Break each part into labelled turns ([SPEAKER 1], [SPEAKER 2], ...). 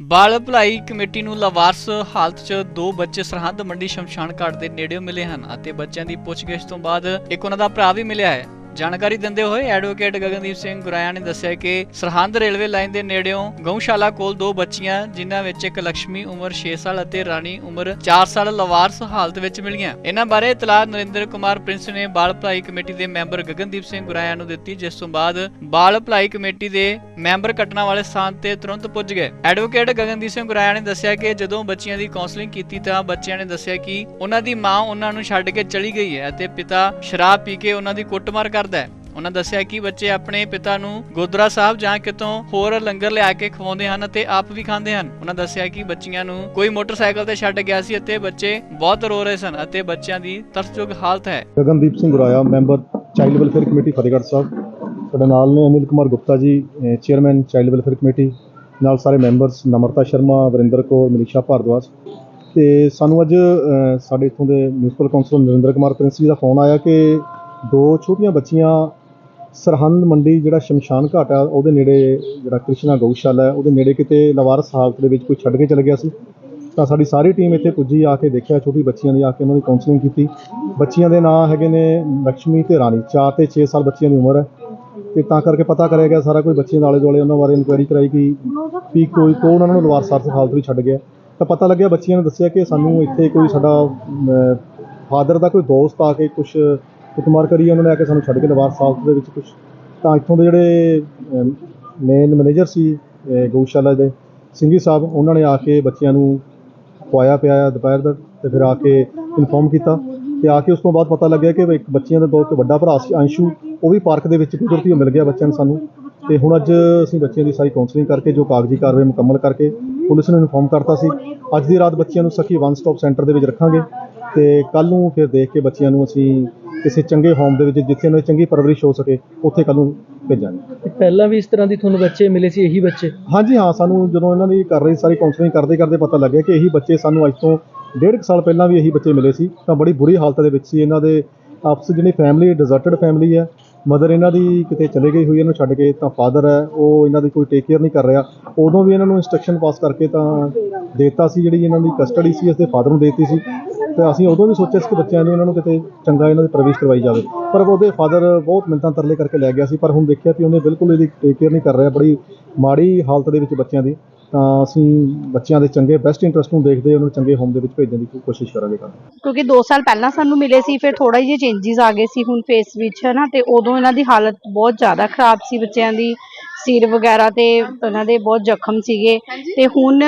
[SPEAKER 1] ਬਾਲ ਭਲਾਈ ਕਮੇਟੀ ਨੂੰ ਲਾਵਾਰਸ ਹਾਲਤ 'ਚ ਦੋ ਬੱਚੇ ਸਰਹੰਦ ਮੰਡੀ ਸ਼ਮਸ਼ਾਨ ਘਾਟ ਦੇ ਨੇੜਿਓਂ ਮਿਲੇ ਹਨ ਅਤੇ ਬੱਚਿਆਂ ਦੀ ਪੁੱਛਗਿੱਛ ਤੋਂ ਬਾਅਦ ਇੱਕ ਉਹਨਾਂ ਦਾ ਭਰਾ ਵੀ ਮਿਲਿਆ ਹੈ। ਜਾਣਕਾਰੀ ਦਿੰਦੇ ਹੋਏ ਐਡਵੋਕੇਟ ਗਗਨਦੀਪ ਸਿੰਘ ਗੁਰਾਇਆ ਨੇ ਦੱਸਿਆ ਕਿ ਸਰਹੰਦ ਰੇਲਵੇ ਲਾਈਨ ਦੇ ਨੇੜਿਓਂ ਗਊਸ਼ਾਲਾ ਕੋਲ ਦੋ ਬੱਚੀਆਂ, ਜਿਨ੍ਹਾਂ ਵਿੱਚ ਇੱਕ ਲక్ష్ਮੀ ਉਮਰ 6 ਸਾਲ ਅਤੇ ਰਾਣੀ ਉਮਰ 4 ਸਾਲ ਲਵਾਰਸ ਹਾਲਤ ਵਿੱਚ ਮਿਲੀਆਂ। ਇਹਨਾਂ ਬਾਰੇ ਇਤਲਾਹ ਨਰਿੰਦਰ ਕੁਮਾਰ ਪ੍ਰਿੰਸ ਨੇ ਬਾਲ ਭਲਾਈ ਕਮੇਟੀ ਦੇ ਮੈਂਬਰ ਗਗਨਦੀਪ ਸਿੰਘ ਗੁਰਾਇਆ ਨੂੰ ਦਿੱਤੀ, ਜਿਸ ਤੋਂ ਬਾਅਦ ਬਾਲ ਭਲਾਈ ਕਮੇਟੀ ਦੇ ਮੈਂਬਰ ਘਟਨਾ ਵਾਲੇ ਸਥਾਨ ਤੇ ਤੁਰੰਤ ਪੁੱਜ ਗਏ। ਐਡਵੋਕੇਟ ਗਗਨਦੀਪ ਸਿੰਘ ਗੁਰਾਇਆ ਨੇ ਦੱਸਿਆ ਕਿ ਜਦੋਂ ਬੱਚਿਆਂ ਦੀ ਕਾਉਂਸਲਿੰਗ ਕੀਤੀ ਤਾਂ ਬੱਚਿਆਂ ਨੇ ਦੱਸਿਆ ਕਿ ਉਹਨਾਂ ਦੀ ਮਾਂ ਉਹਨਾਂ ਨੂੰ ਛੱਡ ਕੇ ਚਲੀ ਗਈ ਹੈ ਅਤੇ ਪਿਤਾ ਸ਼ਰਾਬ ਪੀ ਕੇ ਉਹਨਾਂ ਦੀ ਕੁੱਟਮਾਰ ਕਰ ਕਰਦਾ ਹੈ। ਉਹਨਾਂ ਦੱਸਿਆ ਕਿ ਬੱਚੇ ਆਪਣੇ ਪਿਤਾ ਨੂੰ ਗੁਰਦੁਆਰਾ ਸਾਹਿਬ ਜਾਂ ਕਿਤੋਂ ਹੋਰ ਲੰਗਰ ਲਿਆ ਕੇ ਖਵਾਉਂਦੇ ਹਨ ਅਤੇ ਆਪ ਵੀ ਖਾਂਦੇ ਹਨ। ਉਹਨਾਂ ਦੱਸਿਆ ਕਿ ਬੱਚੀਆਂ ਨੂੰ ਕੋਈ ਮੋਟਰਸਾਈਕਲ ਤੇ ਛੱਡ ਗਿਆ ਸੀ ਅਤੇ ਬੱਚੇ ਬਹੁਤ ਰੋ ਰਹੇ ਸਨ ਅਤੇ ਬੱਚਿਆਂ ਦੀ ਤਰਸਯੋਗ ਹਾਲਤ ਹੈ।
[SPEAKER 2] Gagandeep Singh Guraya, member child welfare committee, Fatehgarh Sahib. ਸਾਡੇ ਨਾਲ ਨੇ Anil Kumar Gupta ji chairman child welfare committee. ਨਾਲ ਸਾਰੇ ਮੈਂਬਰਸ ਨਮਰਤਾ ਸ਼ਰਮਾ, ਵਰਿੰਦਰ ਕੌਰ, ਮਨੀਸ਼ਾ ਭਾਰਦਵਾਜ। ਤੇ ਸਾਨੂੰ ਅੱਜ ਸਾਡੇ ਇੱਥੋਂ ਦੇ ਮਿਊਨਿਸਪਲ ਕਾਉਂਸਲਰ ਨਰਿੰਦਰ ਕੁਮਾਰ ਪ੍ਰਿੰਸ ਜੀ ਦਾ ਫੋਨ ਆਇਆ ਕਿ ਦੋ ਛੋਟੀਆਂ ਬੱਚੀਆਂ, ਸਰਹੰਦ ਮੰਡੀ ਜਿਹੜਾ ਸ਼ਮਸ਼ਾਨ ਘਾਟ ਆ, ਉਹਦੇ ਨੇੜੇ ਜਿਹੜਾ ਕ੍ਰਿਸ਼ਨਾ ਗਊਸ਼ਾਲਾ ਹੈ, ਉਹਦੇ ਨੇੜੇ ਕਿਤੇ ਲਵਾਰਸ ਹਾਲਤ ਦੇ ਵਿੱਚ ਕੋਈ ਛੱਡ ਕੇ ਚਲ ਗਿਆ ਸੀ। ਤਾਂ ਸਾਡੀ ਸਾਰੀ ਟੀਮ ਇੱਥੇ ਪੁੱਜੀ, ਆ ਕੇ ਦੇਖਿਆ, ਛੋਟੀ ਬੱਚੀਆਂ ਦੀ ਆ ਕੇ ਉਹਨਾਂ ਦੀ ਕਾਉਂਸਲਿੰਗ ਕੀਤੀ। ਬੱਚੀਆਂ ਦੇ ਨਾਂ ਹੈਗੇ ਨੇ ਲక్ష్ਮੀ ਤੇ ਰਾਣੀ 4 ਤੇ 6 ਸਾਲ ਬੱਚੀਆਂ ਦੀ ਉਮਰ ਹੈ। ਤੇ ਤਾਂ ਕਰਕੇ ਪਤਾ ਕਰਿਆ ਗਿਆ ਸਾਰਾ ਕੋਈ ਬੱਚੇ ਨਾਲੇ ਦੁਆਲੇ ਉਹਨਾਂ ਬਾਰੇ ਇਨਕੁਆਇਰੀ ਕਰਾਈ ਕਿ ਵੀ ਕੋਈ, ਕੌਣ ਉਹਨਾਂ ਨੂੰ ਲਵਾਰਸ ਹਾਲਤ ਵਿੱਚ ਛੱਡ ਗਿਆ। ਤਾਂ ਪਤਾ ਲੱਗਿਆ ਬੱਚੀਆਂ ਨੇ ਦੱਸਿਆ ਕਿ ਸਾਨੂੰ ਇੱਥੇ ਕੋਈ ਸਾਡਾ ਫਾਦਰ ਦਾ ਕੋਈ ਦੋਸਤ ਆ ਕੇ ਕੁਝ ਕੁੱਟਮਾਰ ਕਰੀ ਉਹਨਾਂ ਨੇ ਆ ਕੇ ਸਾਨੂੰ ਛੱਡ ਕੇ ਲਵਾਰ ਹਾਲਤ ਦੇ ਵਿੱਚ ਕੁਝ ਤਾਂ ਇੱਥੋਂ ਦੇ ਜਿਹੜੇ ਮੇਨ ਮੈਨੇਜਰ ਸੀ ਗਊਸ਼ਾਲਾ ਦੇ ਸਿੰਘੀ ਸਾਹਿਬ, ਉਹਨਾਂ ਨੇ ਆ ਕੇ ਬੱਚਿਆਂ ਨੂੰ ਖਵਾਇਆ ਪਿਆਇਆ ਦੁਪਹਿਰ ਦਾ ਤੇ ਫਿਰ ਆ ਕੇ ਇਨਫੋਰਮ ਕੀਤਾ ਤੇ ਆ ਕੇ ਉਸ ਤੋਂ ਬਾਅਦ ਪਤਾ ਲੱਗਿਆ ਕਿ ਇੱਕ ਬੱਚਿਆਂ ਦਾ ਦੋ ਇੱਕ ਵੱਡਾ ਭਰਾ ਸੀ, ਅੰਸ਼ੂ, ਉਹ ਵੀ ਪਾਰਕ ਦੇ ਵਿੱਚ ਕੁਦਰਤੀ ਮਿਲ ਗਿਆ ਬੱਚਿਆਂ ਨੂੰ ਸਾਨੂੰ। ਤੇ ਹੁਣ ਅੱਜ ਅਸੀਂ ਬੱਚਿਆਂ ਦੀ ਸਾਰੀ ਕਾਉਂਸਲਿੰਗ ਕਰਕੇ ਜੋ ਕਾਗਜ਼ੀ ਕਾਰਵਾਈ ਮੁਕੰਮਲ ਕਰਕੇ ਪੁਲਿਸ ਨੂੰ ਇਨਫੋਰਮ ਕਰਤਾ ਸੀ। ਅੱਜ ਦੀ ਰਾਤ ਬੱਚਿਆਂ ਨੂੰ ਸਖੀ ਵਨ ਸਟਾਪ ਸੈਂਟਰ ਦੇ ਵਿੱਚ ਰੱਖਾਂਗੇ ਤੇ ਕੱਲ ਨੂੰ ਫਿਰ ਦੇਖ ਕੇ ਬੱਚਿਆਂ ਨੂੰ ਅਸੀਂ ਕਿਸੇ ਚੰਗੇ ਹੋਮ ਦੇ ਵਿੱਚ ਜਿੱਥੇ ਉਹਨਾਂ ਦੀ ਚੰਗੀ ਪਰਵਰਿਸ਼ ਹੋ ਸਕੇ ਉੱਥੇ ਕੱਲ ਨੂੰ ਭੇਜਾਂਗੇ।
[SPEAKER 3] ਪਹਿਲਾਂ ਵੀ ਇਸ ਤਰ੍ਹਾਂ ਦੀ ਤੁਹਾਨੂੰ ਬੱਚੇ ਮਿਲੇ ਸੀ ਇਹੀ ਬੱਚੇ?
[SPEAKER 2] ਹਾਂਜੀ ਹਾਂ ਸਾਨੂੰ ਜਦੋਂ ਇਹਨਾਂ ਦੀ ਕਰ ਰਹੀ ਸਾਰੀ ਕਾਉਂਸਲਿੰਗ ਕਰਦੇ ਕਰਦੇ ਪਤਾ ਲੱਗਿਆ ਕਿ ਇਹੀ ਬੱਚੇ ਸਾਨੂੰ ਅੱਜ ਤੋਂ ਡੇਢ ਕੁ ਸਾਲ ਪਹਿਲਾਂ ਵੀ ਇਹੀ ਬੱਚੇ ਮਿਲੇ ਸੀ। ਤਾਂ ਬੜੀ ਬੁਰੀ ਹਾਲਤ ਦੇ ਵਿੱਚ ਸੀ। ਇਹਨਾਂ ਦੇ ਆਪਸ ਜਿਹੜੀ ਫੈਮਿਲੀ ਡਿਜ਼ਰਟਡ ਫੈਮਿਲੀ ਹੈ ਮਦਰ ਇਹਨਾਂ ਦੀ ਕਿਤੇ ਚਲੇ ਗਈ ਹੋਈ, ਇਹਨੂੰ ਛੱਡ ਕੇ ਤਾਂ ਫਾਦਰ ਹੈ, ਉਹ ਇਹਨਾਂ ਦੀ ਕੋਈ ਟੇਕ ਕੇਅਰ ਨਹੀਂ ਕਰ ਰਿਹਾ। ਉਦੋਂ ਵੀ ਇਹਨਾਂ ਨੂੰ ਇਨਸਟਰਕਸ਼ਨ ਪਾਸ ਕਰਕੇ ਤਾਂ ਦੇਤਾ ਸੀ, ਜਿਹੜੀ ਇਹਨਾਂ ਦੀ ਕਸਟਡੀ ਸੀ, ਇਸਦੇ ਫਾਦਰ ਨੂੰ ਦੇਤੀ ਸੀ। ਤੇ ਅਸੀਂ ਉਦੋਂ ਵੀ ਸੋਚਿਆ ਸੀ ਕਿ ਬੱਚਿਆਂ ਨੂੰ ਇਹਨਾਂ ਨੂੰ ਕਿਤੇ ਚੰਗਾ ਇਹਨਾਂ ਦੀ ਪ੍ਰਵੇਸ਼ ਕਰਵਾਈ ਜਾਵੇ। ਪਰ ਉਹਦੇ ਫਾਦਰ ਬਹੁਤ ਮਿੰਤਾਂ ਤਰਲੇ ਕਰਕੇ ਲੈ ਗਿਆ ਸੀ, ਪਰ ਹੁਣ ਦੇਖਿਆ ਕਿ ਉਹਨੇ ਬਿਲਕੁਲ ਇਹਦੀ ਟੇਕ ਕੇਅਰ ਨਹੀਂ ਕਰ ਰਿਹਾ, ਬੜੀ ਮਾੜੀ ਹਾਲਤ ਦੇ ਵਿੱਚ ਬੱਚਿਆਂ ਦੀ। ਤਾਂ ਅਸੀਂ ਬੱਚਿਆਂ ਦੇ ਚੰਗੇ ਬੈਸਟ ਇੰਟਰਸਟ ਨੂੰ ਦੇਖਦੇ ਉਹਨਾਂ ਨੂੰ ਚੰਗੇ ਹੋਮ ਦੇ ਵਿੱਚ ਭੇਜਣ ਦੀ ਕੋਸ਼ਿਸ਼ ਕਰਾਂਗੇ ਕੱਲ੍ਹ
[SPEAKER 4] ਕਿਉਂਕਿ 2 ਸਾਲ ਪਹਿਲਾਂ ਸਾਨੂੰ ਮਿਲੇ ਸੀ ਫਿਰ ਥੋੜਾ ਜਿਹਾ ਚੇਂਜਸ ਆ ਗਏ ਸੀ ਹੁਣ ਫੇਸ ਵਿੱਚ ਹੈ ਨਾ ਤੇ ਉਦੋਂ ਇਹਨਾਂ ਦੀ ਹਾਲਤ ਬਹੁਤ ਜ਼ਿਆਦਾ ਖਰਾਬ ਸੀ ਬੱਚਿਆਂ ਦੀ। ਸਿਰ ਵਗੈਰਾ ਤੇ ਉਹਨਾਂ ਦੇ ਬਹੁਤ ਜ਼ਖਮ ਸੀਗੇ। ਤੇ ਹੁਣ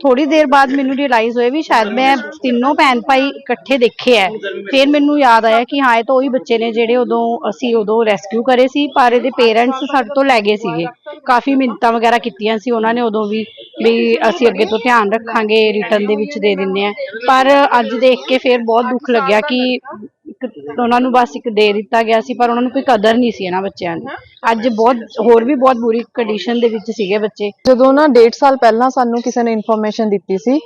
[SPEAKER 4] ਥੋੜੀ ਦੇਰ ਬਾਅਦ ਮੈਨੂੰ ਰਿਅਲਾਈਜ਼ ਹੋਇਆ ਵੀ ਸ਼ਾਇਦ ਮੈਂ ਤਿੰਨੋਂ ਭੈਣ ਭਾਈ ਇਕੱਠੇ ਦੇਖੇ ਐ ਫਿਰ ਮੈਨੂੰ ਯਾਦ ਆਇਆ ਕਿ ਹਾਂ ਇਹ ਤਾਂ ਉਹੀ ਬੱਚੇ ਨੇ ਜਿਹੜੇ ਉਦੋਂ ਅਸੀਂ ਉਦੋਂ ਰੈਸਕਿਊ ਕਰੇ ਸੀ ਪਰ ਇਹਦੇ ਪੇਰੈਂਟਸ ਸਾਡੇ ਤੋਂ ਲੈ ਗਏ ਸੀਗੇ। ਕਾਫੀ ਮਿੰਨਤਾਂ ਵਗੈਰਾ ਕੀਤੀਆਂ ਸੀ, ਉਹਨਾਂ ਨੇ ਉਦੋਂ ਵੀ ਵੀ ਅਸੀਂ ਅੱਗੇ ਤੋਂ ਧਿਆਨ ਰੱਖਾਂਗੇ ਰਿਟਰਨ ਦੇ ਵਿੱਚ ਦੇ ਦਿੰਨੇ ਆ ਪਰ ਅੱਜ ਦੇਖ ਕੇ ਫੇਰ ਬਹੁਤ ਦੁੱਖ ਲੱਗਿਆ ਕਿ ਇੱਕ ਉਹਨਾਂ ਨੂੰ ਬਸ ਇੱਕ ਦੇ ਦਿੱਤਾ ਗਿਆ ਸੀ, ਪਰ ਉਹਨਾਂ ਨੂੰ ਕੋਈ ਕਦਰ ਨਹੀਂ ਸੀ ਇਹਨਾਂ ਬੱਚਿਆਂ ਦੀ। ਅੱਜ ਬਹੁਤ, ਹੋਰ ਵੀ ਬਹੁਤ ਬੁਰੀ ਕੰਡੀਸ਼ਨ ਦੇ ਵਿੱਚ ਸੀਗੇ ਬੱਚੇ।
[SPEAKER 5] ਜਦੋਂ ਨਾ ਡੇਢ ਸਾਲ ਪਹਿਲਾਂ ਸਾਨੂੰ ਕਿਸੇ ਨੇ ਇਨਫੋਰਮੇਸ਼ਨ ਦਿੱਤੀ ਸੀ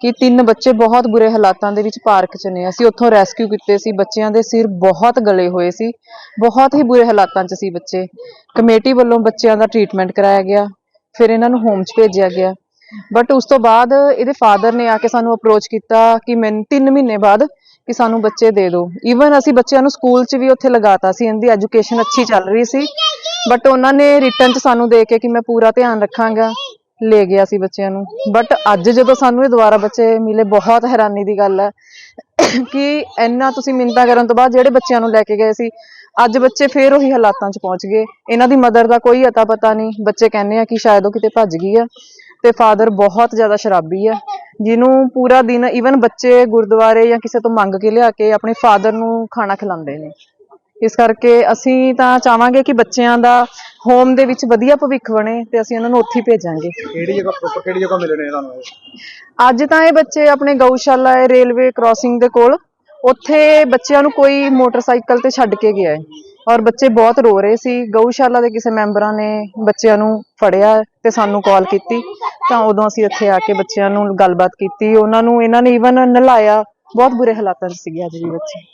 [SPEAKER 5] ਕਿ ਤਿੰਨ ਬੱਚੇ ਬਹੁਤ ਬੁਰੇ ਹਾਲਾਤਾਂ ਦੇ ਵਿੱਚ ਪਾਰਕ 'ਚ ਨੇ, ਅਸੀਂ ਉੱਥੋਂ ਰੈਸਕਿਊ ਕੀਤੇ ਸੀ, ਬੱਚਿਆਂ ਦੇ ਸਿਰ ਬਹੁਤ ਗਲੇ ਹੋਏ ਸੀ, ਬਹੁਤ ਹੀ ਬੁਰੇ ਹਾਲਾਤਾਂ 'ਚ ਸੀ ਬੱਚੇ। ਕਮੇਟੀ ਵੱਲੋਂ ਬੱਚਿਆਂ ਦਾ ਟ੍ਰੀਟਮੈਂਟ ਕਰਾਇਆ ਗਿਆ, ਫਿਰ ਇਹਨਾਂ ਨੂੰ ਹੋਮ 'ਚ ਭੇਜਿਆ ਗਿਆ। ਬਟ ਉਸ ਤੋਂ ਬਾਅਦ ਇਹਦੇ ਫਾਦਰ ਨੇ ਆ ਕੇ ਸਾਨੂੰ ਅਪਰੋਚ ਕੀਤਾ ਕਿ ਮੈਂ 3 ਮਹੀਨੇ ਬਾਅਦ ਕਿ ਸਾਨੂੰ ਬੱਚੇ ਦੇ ਦਿਓ। ਈਵਨ ਅਸੀਂ ਬੱਚਿਆਂ ਨੂੰ ਸਕੂਲ 'ਚ ਵੀ ਉੱਥੇ ਲਗਾਤਾ ਸੀ, ਇਹਦੀ ਐਜੂਕੇਸ਼ਨ ਅੱਛੀ ਚੱਲ ਰਹੀ ਸੀ। ਬਟ ਉਹਨਾਂ ਨੇ ਰਿਟਰਨ 'ਚ ਸਾਨੂੰ ਦੇ ਕੇ ਕਿ ਮੈਂ ਪੂਰਾ ਧਿਆਨ ਰੱਖਾਂਗਾ, ਲੈ ਗਿਆ ਸੀ ਬੱਚਿਆਂ ਨੂੰ। ਬਟ ਅੱਜ ਜਦੋਂ ਸਾਨੂੰ ਇਹ ਦੁਬਾਰਾ ਬੱਚੇ ਮਿਲੇ, ਬਹੁਤ ਹੈਰਾਨੀ ਦੀ ਗੱਲ ਹੈ ਕਿ ਇੰਨਾ ਤੁਸੀਂ ਮਿੰਤਾ ਕਰਨ ਤੋਂ ਬਾਅਦ ਜਿਹੜੇ ਬੱਚਿਆਂ ਨੂੰ ਲੈ ਕੇ ਗਏ ਸੀ, ਅੱਜ ਬੱਚੇ ਫੇਰ ਉਹੀ ਹਾਲਾਤਾਂ 'ਚ ਪਹੁੰਚ ਗਏ। ਇਹਨਾਂ ਦੀ ਮਦਰ ਦਾ ਕੋਈ ਅਤਾ ਪਤਾ ਨਹੀਂ। ਬੱਚੇ ਕਹਿੰਦੇ ਆ ਕਿ ਸ਼ਾਇਦ ਉਹ ਕਿਤੇ ਭੱਜ ਗਈ ਆ। ਤੇ ਫਾਦਰ ਬਹੁਤ ਜ਼ਿਆਦਾ ਸ਼ਰਾਬੀ ਹੈ ਜਿਹਨੂੰ ਪੂਰਾ ਦਿਨ ਈਵਨ ਬੱਚੇ ਗੁਰਦੁਆਰੇ ਜਾਂ ਕਿਸੇ ਤੋਂ ਮੰਗ ਕੇ ਲਿਆ ਕੇ ਆਪਣੇ ਫਾਦਰ ਨੂੰ ਖਾਣਾ ਖਿਲਾਉਂਦੇ ਨੇ। ਇਸ ਕਰਕੇ ਅਸੀਂ ਤਾਂ ਚਾਹਾਂਗੇ ਕਿ ਬੱਚਿਆਂ ਦਾ ਹੋਮ ਦੇ ਵਿੱਚ ਵਧੀਆ ਭਵਿੱਖ ਬਣੇ ਤੇ ਅਸੀਂ ਉਹਨਾਂ ਨੂੰ ਉੱਥੇ ਹੀ ਭੇਜਾਂਗੇ।
[SPEAKER 2] ਕਿਹੜੀ ਜਗ੍ਹਾ ਪ੍ਰੋਪਰ ਕਿਹੜੀ ਜਗ੍ਹਾ ਮਿਲਣੇ ਇਹਨਾਂ ਨੂੰ
[SPEAKER 5] ਅੱਜ ਤਾਂ ਇਹ ਬੱਚੇ ਆਪਣੇ ਗਊਸ਼ਾਲਾ ਹੈ ਰੇਲਵੇ ਕ੍ਰਾਸਿੰਗ ਦੇ ਕੋਲ ਉੱਥੇ ਬੱਚਿਆਂ ਨੂੰ ਕੋਈ ਮੋਟਰਸਾਈਕਲ ਤੇ ਛੱਡ ਕੇ ਗਿਆ ਹੈ। ਔਰ ਬੱਚੇ ਬਹੁਤ ਰੋ ਰਹੇ ਸੀ। ਗਊਸ਼ਾਲਾ ਦੇ ਕਿਸੇ ਮੈਂਬਰਾਂ ਨੇ ਬੱਚਿਆਂ ਨੂੰ ਫੜਿਆ ਤੇ ਸਾਨੂੰ ਕਾਲ ਕੀਤੀ। ਤਾਂ ਉਦੋਂ ਅਸੀਂ ਇੱਥੇ ਆ ਕੇ ਬੱਚਿਆਂ ਨੂੰ ਗੱਲਬਾਤ ਕੀਤੀ, ਉਹਨਾਂ ਨੂੰ, ਇਹਨਾਂ ਨੇ ਈਵਨ ਨਲਾਇਆ, ਬਹੁਤ ਬੁਰੇ ਹਾਲਾਤਾਂ 'ਚ ਸੀਗੇ ਅੱਜ ਵੀ ਬੱਚੇ।